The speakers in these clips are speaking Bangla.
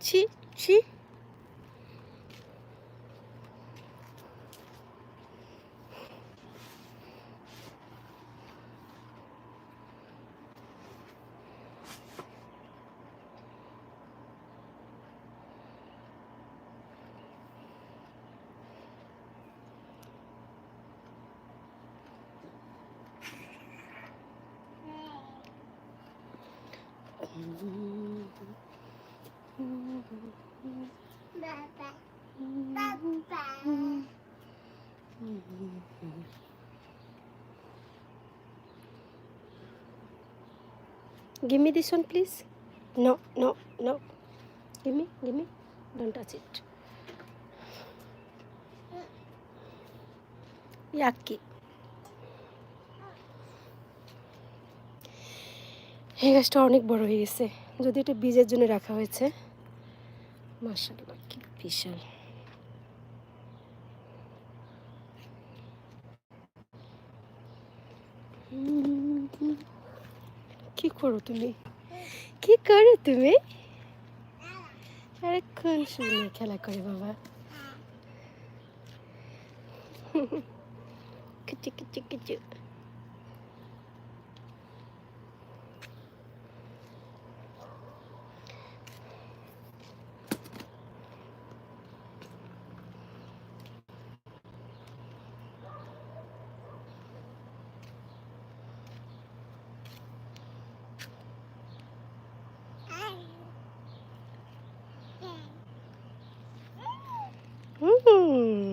ছি ছি Give me this one, please. No, no, no. Give me, give me. Don't touch it. Yucky. এই গাছটা অনেক বড় হয়ে গেছে। যদি এটা বীজের জন্য রাখা হয়েছে। মাশাআল্লাহ, কি বিশাল। কি করো তুমি? কি করো তুমি? সারাক্ষণ শুনে খেলা করে বাবা। কিচু কিচু কিচু। হুম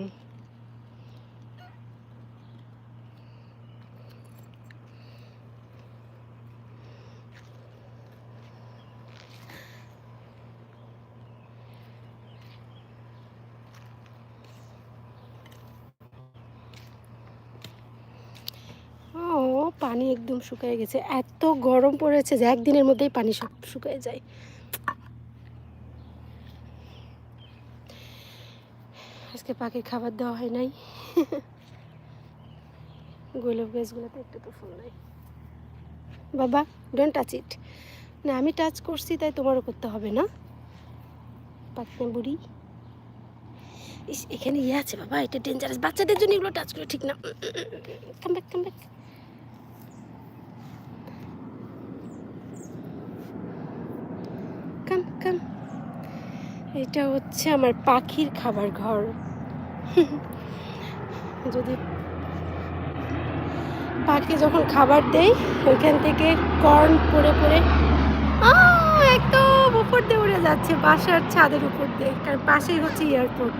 ও পানি একদম শুকিয়ে গেছে। এত গরম পড়েছে যে একদিনের মধ্যেই পানি সব শুকিয়ে যায়। আজকে পাখির খাবার দেওয়া হয় নাই। গোলাপ গাছগুলোতে একটু তো ফুল নাই। বাবা ডোন্ট টাচ ইট না, আমি টাচ করছি, তাই তোমারও করতে হবে না। পাখনা বুড়ি। ইস, এখানে ইয়ে আছে বাবা, এটা ডেঞ্জারাস বাচ্চাদের জন্য এগুলো টাচ করে ঠিক না। Come back come back come কাম এটা হচ্ছে আমার পাখির খাবার ঘর। যদি পাখি যখন খাবার দেই ওইখান থেকে কর্ন পড়ে আহ, একদম উপর দিয়ে উড়ে যাচ্ছে বাসার ছাদের উপর দিয়ে কারণ পাশেই হচ্ছে এয়ারপোর্ট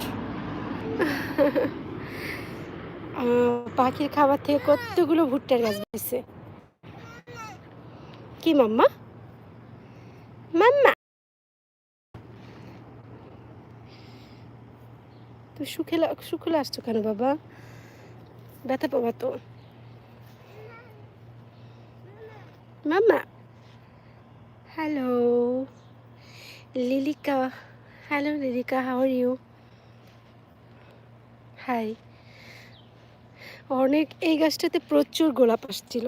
পাখির খাবার থেকে কতগুলো ভুট্টার গাছ বেছে কি মাম্মা? তো শুকেলা শুকলে কেন বাবা? ব্যথা পাবা তো। Hello Lilika. Hello Lilika how you hi অনেক, এই গাছটাতে প্রচুর গোলাপ আসছিল।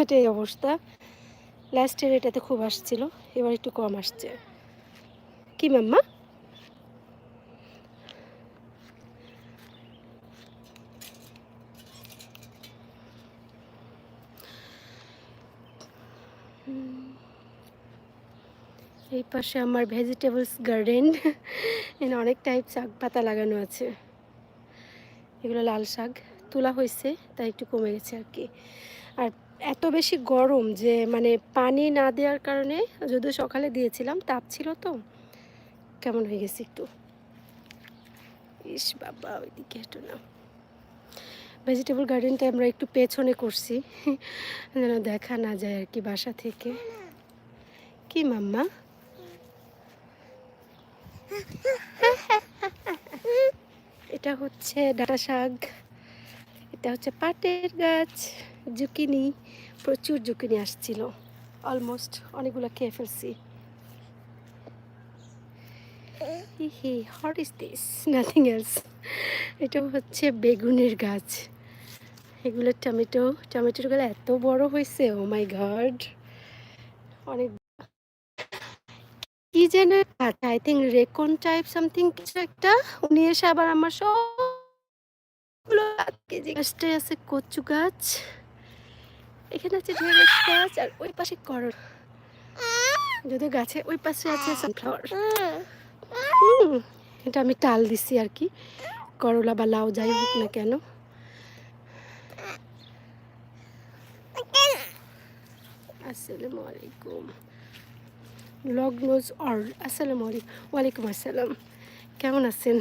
এটাই অবস্থা। লাস্টের এটাতে খুব আসছিল, এবার একটু কম আসছে। কি মাম্মা? এই পাশে আমার ভেজিটেবলস গার্ডেন এখানে অনেক টাইপ শাক পাতা লাগানো আছে। এগুলো লাল শাক, তোলা হয়েছে, তাই একটু কমে গেছে আর কি। আর এত বেশি গরম যে মানে পানি না দেওয়ার কারণে, যদিও সকালে দিয়েছিলাম, তাপ ছিল তো, কেমন হয়ে গেছে একটু। ইস বাবা, ওইদিকে একটু না। ভেজিটেবল গার্ডেনটা আমরা একটু পেছনে করছি, যেন দেখা না যায় আর কি বাসা থেকে। কি মাম্মা? এটা হচ্ছে ডাটা শাক, এটা হচ্ছে পাটের গাছ, জুকিনি, প্রচুর জুকিনি আসছিল অলমোস্ট অনেকগুলো খেয়ে ফেলছি। He what is this nothing else এটা হচ্ছে বেগুনের গাছ। এগুলো টমেটো টমেটোগুলো এত বড় হয়েছে ও মাই গড অনেক কি যেন I think reckon type something কিছু একটা। উনি এসে আবার আমার সবগুলো গাছটাই আছে কচু গাছ। এখানে আছে ঢেঁড়স গাছ আর ওই পাশে করল। যদি গাছে ওই পাশে আছে সানফ্লাওয়ার এটা আমি টাল দিছি আর কি। করলা বা লাউ যাই হোক না কেন। আসসালামু আলাইকুম। লগ্নজ অর আসসালামু আলাইকুম। ওয়ালাইকুম আসসালাম। কেমন আছেন?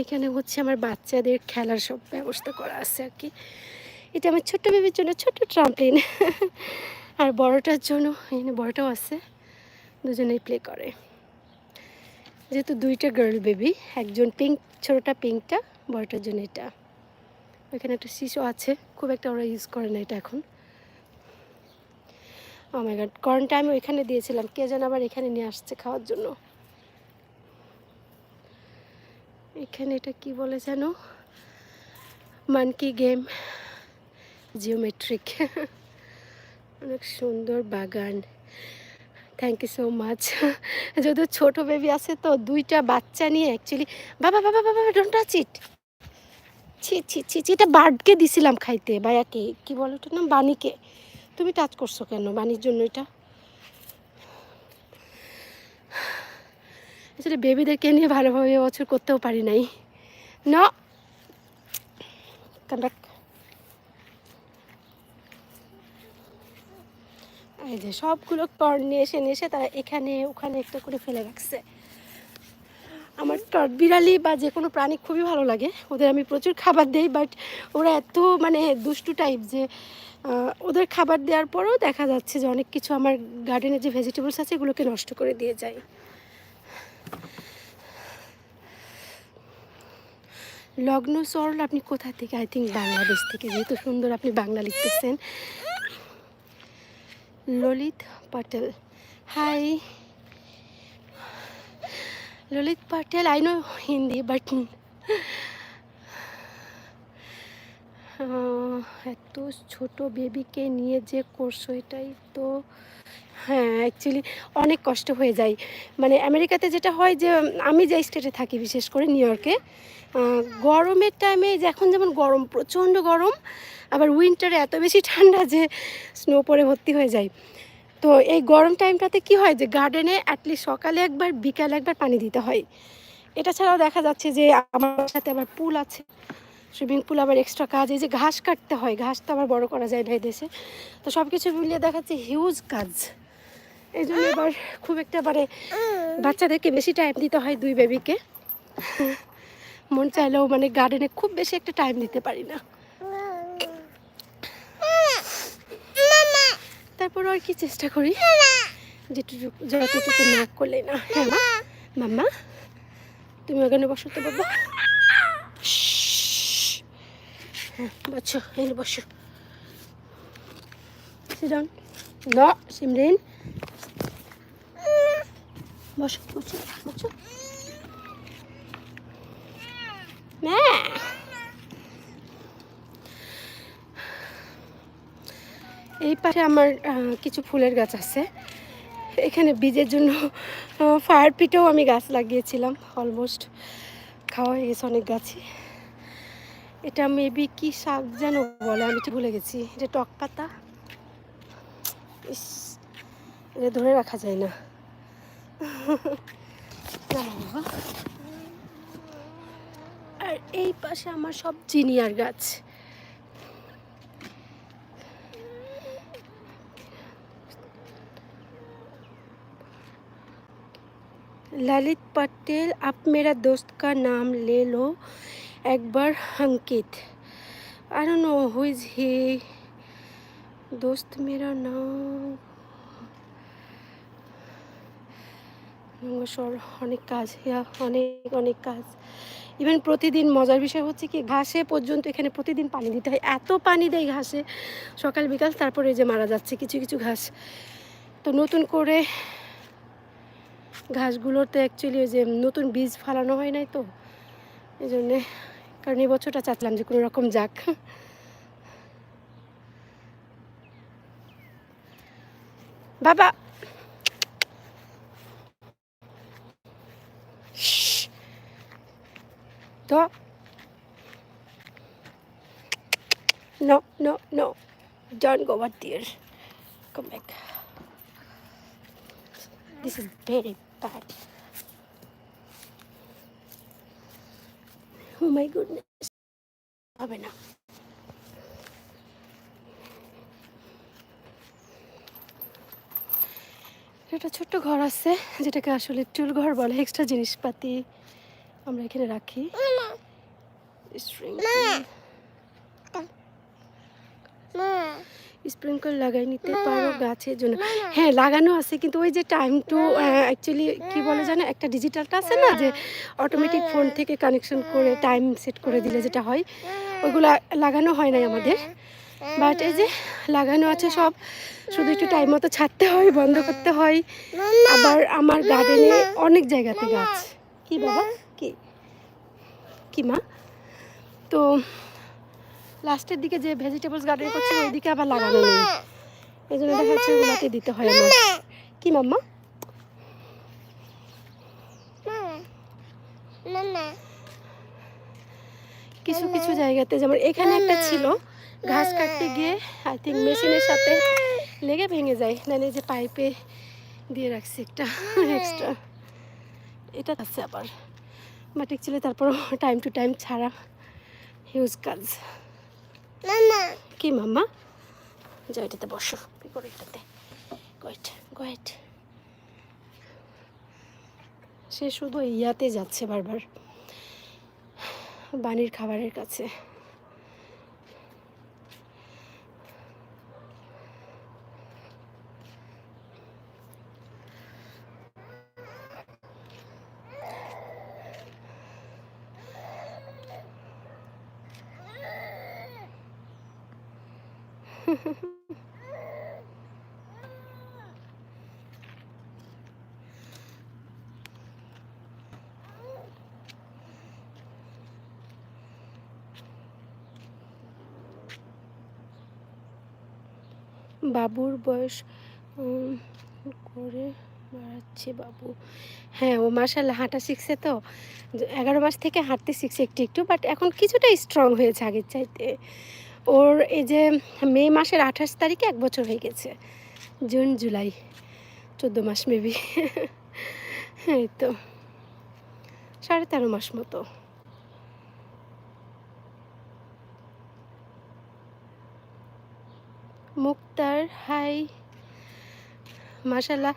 এখানে হচ্ছে আমার বাচ্চাদের খেলার সব ব্যবস্থা করা আছে আর কি। এটা আমার ছোট্ট বেবির জন্য ছোট্ট ট্রাম্পলিন আর বড়টার জন্য এখানে বড়টাও আছে, দুজনেই প্লে করে। যেহেতু দুইটা গার্ল বেবি একজন পিঙ্ক ছোটোটা পিঙ্কটা বড়টার জন্য এটা। ওইখানে একটা শিশু আছে, খুব একটা ওরা ইউজ করে না এটা এখন। আমার গাড কর্নটা আমি ওইখানে দিয়েছিলাম। কে যেন আবার এখানে নিয়ে আসছে খাওয়ার জন্য। এখানে এটা কি বলে যেন? মানকি গেম জিওমেট্রিক অনেক সুন্দর বাগান। থ্যাংক ইউ সো মাচ যদিও ছোট বেবি আছে তো দুইটা বাচ্চা নিয়ে অ্যাকচুয়ালি বাবা বাবা বাবা ডোন্ট টাচ ইট ছি ছি ছি ছি, এটা বার্ডকে দিছিলাম খাইতে বায়াকে। কি বলো ওটার নাম? বাণীকে। তুমি টাচ করছ কেন? বাণীর জন্য এটা? আসলে বেবিদেরকে নিয়ে ভালোভাবে বছর করতেও পারি নাই। না। এই যে সবগুলো কর্ন নিয়ে এসে নিয়ে এসে তারা এখানে, ওখানে একটা করে ফেলে রাখছে। আমার টট বিড়ালি বা যে কোনো প্রাণী খুবই ভালো লাগে। ওদের আমি প্রচুর খাবার দেই বাট ওরা এত মানে দুষ্টু টাইপ যে ওদের খাবার দেওয়ার পরেও দেখা যাচ্ছে যে অনেক কিছু আমার গার্ডেনে যে ভেজিটেবলস আছে এগুলোকে নষ্ট করে দিয়ে যায়। লগ্ন সরল, আপনি কোথা থেকে? আই থিঙ্ক বাংলাদেশ থেকে, যেহেতু সুন্দর আপনি Bangla লিখতেছেন। Lalit Patel. Hi Lalit Patel I know Hindi but এত ছোট বেবিকে নিয়ে যে করছ, এটাই তো হ্যাঁ অ্যাকচুয়ালি অনেক কষ্ট হয়ে যায়। মানে আমেরিকাতে যেটা হয় যে, আমি যে স্টেটে থাকি, বিশেষ করে নিউ ইয়র্কে গরমের টাইমে এখন যেমন গরম, প্রচণ্ড গরম, আবার উইন্টারে এত বেশি ঠান্ডা যে স্নো পরে ভর্তি হয়ে যায়। তো এই গরম টাইমটাতে কি হয় যে গার্ডেনে অ্যাটলিস্ট সকালে একবার, বিকালে একবার পানি দিতে হয়। এটা ছাড়াও দেখা যাচ্ছে যে, আমার সাথে আবার পুল আছে। সুইমিং পুল আবার এক্সট্রা কাজ, এই যে ঘাস কাটতে হয়, ঘাস তো আবার বড় করা যায় না এই দেশে তো সব কিছু মিলিয়ে দেখাচ্ছে হিউজ কাজ। এই জন্য এবার খুব একটা মানে বাচ্চাদেরকে বেশি টাইম দিতে হয় দুই বেবিকে মন চাইলেও মানে গার্ডেনে খুব বেশি একটা টাইম দিতে পারি না। তারপর আর কি চেষ্টা করি। যেটুকু না করলে না। হ্যাঁ মাম্মা, তুমি ওখানে বসো তো বাবা। শ্শ্। হ্যাঁ বসো এখানে বসো। সিডন ন সিমরিন বসো বসো বসো। এই পাশে আমার কিছু ফুলের গাছ আছে। এখানে বীজের জন্য ফায়ার পিটেও আমি গাছ লাগিয়েছিলাম। অলমোস্ট খাওয়া হয়ে গেছে অনেক গাছই। এটা মেবি কি শাক যেন বলে আমি ঠিক ভুলে গেছি এটা টক পাতা ইস এটা ধরে রাখা যায় না দাঁড়াও বাবা। আর এই পাশে আমার সব জিনিয়ার গাছ ललित पटेल आप मेरा दोस्त का नाम ले लो একবার অঙ্কিত। আর নো হু ইজ হি দোস্ত মেরা না সর অনেক কাজ অনেক অনেক কাজ। ইভেন প্রতিদিন মজার বিষয় হচ্ছে কি, ঘাসে পর্যন্ত এখানে প্রতিদিন পানি দিতে হয়। এত পানি দেয় ঘাসে। সকাল, বিকাল, তারপরে যে মারা যাচ্ছে কিছু কিছু ঘাস। তো নতুন করে ঘাসগুলোতে অ্যাকচুয়ালি ওই যে নতুন বীজ ফালানো হয় নাই তো। এই জন্যে কারণ এই বছরটা চাচ্ছিলাম যে কোনো রকম যাক। বাবা! তো জন গোবার there back this is very bad Oh my goodness. হবে না একটা ছোট্ট ঘর আছে যেটাকে আসলে টুল ঘর বলে এক্সট্রা জিনিসপাতি আমরা এখানে রাখি। স্প্রিঙ্কল লাগাই নিতে পারো গাছের জন্য। হ্যাঁ লাগানো আছে কিন্তু ওই যে টাইম টু অ্যাকচুয়ালি কি বলে জানো একটা ডিজিটালটা আছে না যে অটোমেটিক ফোন থেকে কানেকশন করে টাইম সেট করে দিলে যেটা হয় ওইগুলো লাগানো হয় নাই আমাদের। বাট এই যে লাগানো আছে সব শুধু একটু টাইম মতো ছাড়তে হয় বন্ধ করতে হয়। আবার আমার গার্ডেনে অনেক জায়গাতে গাছ। কি বাবা? কি? কি মা? তো লাস্টের দিকে যে ভেজিটেবলস গার্ডেন করছে ওইদিকে আবার লাগানো নেই এই জন্য দেখা যাচ্ছে ওগুলোকে দিতে হয় আমার কি মাম্মা? কিছু কিছু জায়গাতে যেমন এখানে একটা ছিল ঘাস কাটতে গিয়ে আই থিঙ্ক মেশিনের সাথে লেগে ভেঙে যায়। মানে যে পাইপে দিয়ে রাখছি একটা এক্সট্রা এটা আছে আবার। বাট অ্যাকচুয়ালি তারপর টাইম টু টাইম ছাড়া হিউজ কাজ। কি মাম্মা যা এটাতে বসো। কি করো এটাতে? গোয়েট গোয়েট সে শুধু ইয়াতে যাচ্ছে বারবার। বাণীর খাবারের কাছে। বাবুর বয়স করে বাড়াচ্ছে বাবু। হ্যাঁ ও মাসাল্লাহ হাঁটা শিখছে তো। এগারো মাস থেকে হাঁটতে শিখছে একটু একটু বাট এখন কিছুটা স্ট্রং হয়েছে আগের চাইতে। ওর এই যে মে মাসের আঠাশ তারিখে এক বছর হয়ে গেছে। জুন, জুলাই, চোদ্দ মাস মেবি হ্যাঁ তো, সাড়ে তেরো মাস মতো। মুক্তার, হাই মাশাল্লাহ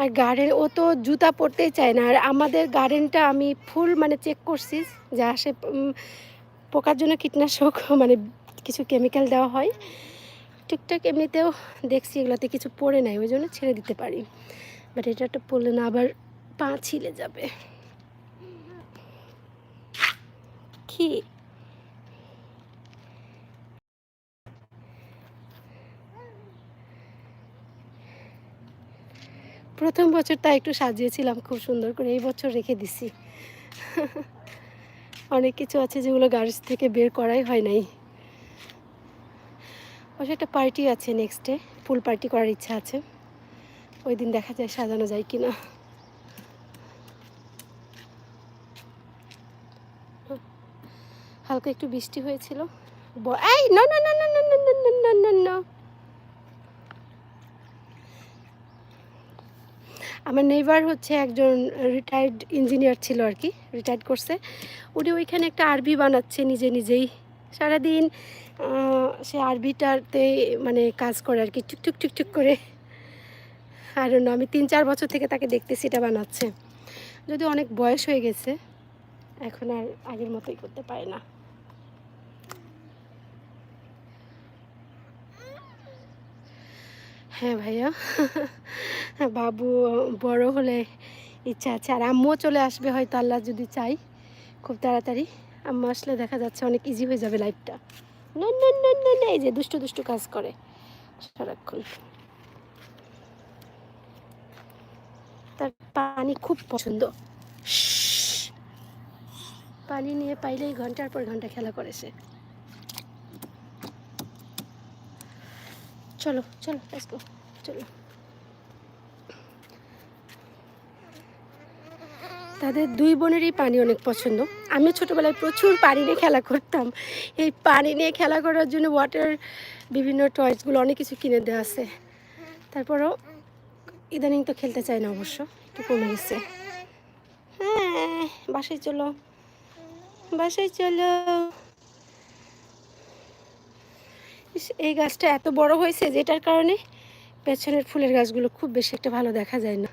আর গার্ডেন ও তো জুতা পরতেই চায় না। আর আমাদের গার্ডেনটা আমি ফুল মানে চেক করছি যে আসে পোকার জন্য কীটনাশক মানে কিছু কেমিক্যাল দেওয়া হয়। টুকটাক এমনিতেও দেখছি এগুলোতে কিছু পড়ে নাই, ওই জন্য ছেড়ে দিতে পারি। বাট এটা একটা পড়লে না, আবার পা ছিলে যাবে। কি? প্রথম বছর বছরটা একটু সাজিয়েছিলাম, খুব সুন্দর করে। এই বছর রেখে দিছি। অনেক কিছু আছে যেগুলো গার্লস থেকে বের করাই হয় নাই। অবশ্য একটা পার্টি আছে নেক্সট ফুল পার্টি করার ইচ্ছা আছে। ওই দিন দেখা যায় সাজানো যায় কিনা। হালকা একটু বৃষ্টি হয়েছিল। এই না না না না না না না না না না না আমার নেইবার হচ্ছে একজন রিটায়ার্ড ইঞ্জিনিয়ার ছিল আর কি রিটায়ার্ড করছে উনি ওইখানে একটা আরবি বানাচ্ছে নিজে নিজেই। সারাদিন সে আরবিটাতে মানে কাজ করে আর কি টুকটুক টুকটুক করে। আর না আমি তিন চার বছর থেকে তাকে দেখতেছি, এটা বানাচ্ছে। যদি অনেক বয়স হয়ে গেছে, এখন আর আগের মতোই করতে পারে না। হ্যাঁ ভাইয়া। বাবু বড় হলে ইচ্ছা আছে। আর আম্মুও চলে আসবে হয়তো, আল্লাহ যদি চাই। খুব তাড়াতাড়ি। আম্মু আসলে দেখা যাচ্ছে অনেক ইজি হয়ে যাবে লাইফটা না না না এই যে দুষ্টু দুষ্টু কাজ করে সারাক্ষণ। তার পানি খুব পছন্দ। পানি নিয়ে পাইলেই ঘণ্টার পর ঘণ্টা খেলা করে চলো চলো go, চলো। তাদের দুই বোনেরই পানি অনেক পছন্দ। আমি ছোটোবেলায় প্রচুর পানি নিয়ে খেলা করতাম। এই পানি নিয়ে খেলা করার জন্য ওয়াটার বিভিন্ন টয়েসগুলো অনেক কিছু কিনে দেওয়া আছে। তারপরও ইদানিং তো খেলতে চায় না অবশ্য একটু কমে গেছে। হ্যাঁ বাসায় চলো বাসায় চলো। এই গাছটা এত বড় হয়েছে যেটার কারণে পেছনের ফুলের গাছগুলো খুব বেশি একটা ভালো দেখা যায় না।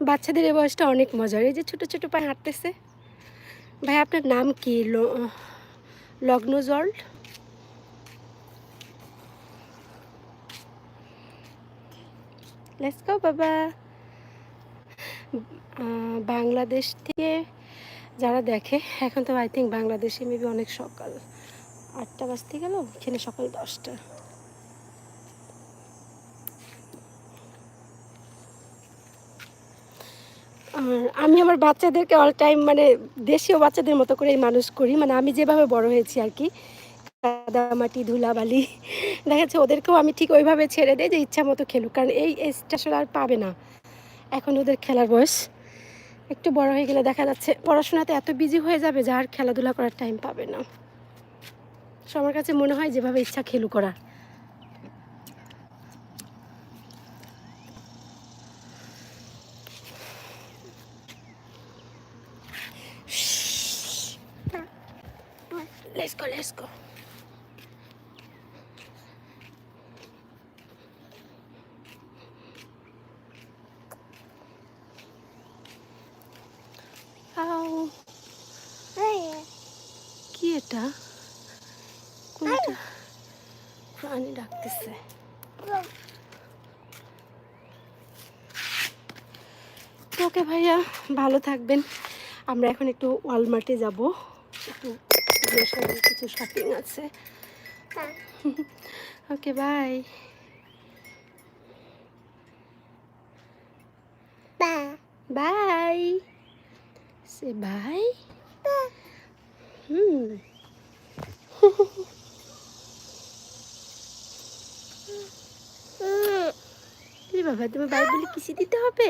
বাচ্চাদের এই বয়সটা অনেক মজার। এই যে ছোট ছোট পায়ে হাঁটতেছে। ভাই, আপনার নাম কি? ল- লগ্নজল লেটস গো বাবা। বাংলাদেশ থেকে যারা দেখে, এখন তো আই থিঙ্ক বাংলাদেশে মেবি অনেক সকাল আটটা বাজতে গেল, এখানে সকাল দশটা। আর আমি আমার বাচ্চাদেরকে অল টাইম মানে দেশীয় বাচ্চাদের মতো করেই মানুষ করি মানে আমি যেভাবে বড় হয়েছি আর কি, কাদামাটি, ধুলাবালি, দেখা যাচ্ছে ওদেরকেও আমি ঠিক ওইভাবে ছেড়ে দিই যে ইচ্ছা মতো খেলুক, কারণ এই এজটা আসলে আর পাবে না। এখন ওদের খেলার বয়স। একটু বড় হয়ে গেলে দেখা যাচ্ছে পড়াশোনাতে এত বিজি হয়ে যাবে যে আর খেলাধুলা করার টাইম পাবে না। সো আমার কাছে মনে হয় যেভাবে ইচ্ছা খেলু করা। Let's go, let's go. কি এটা কোনটা? প্রাণী ডাকতেছে। ওকে ভাইয়া ভালো থাকবেন। আমরা এখন একটু ওয়ালমার্টে যাব। একটু কিছু শপিং আছে। Okay bye. Bye. Say bye. Hmm. বাবা তুমি বাইবেলে কিসি দিতে হবে?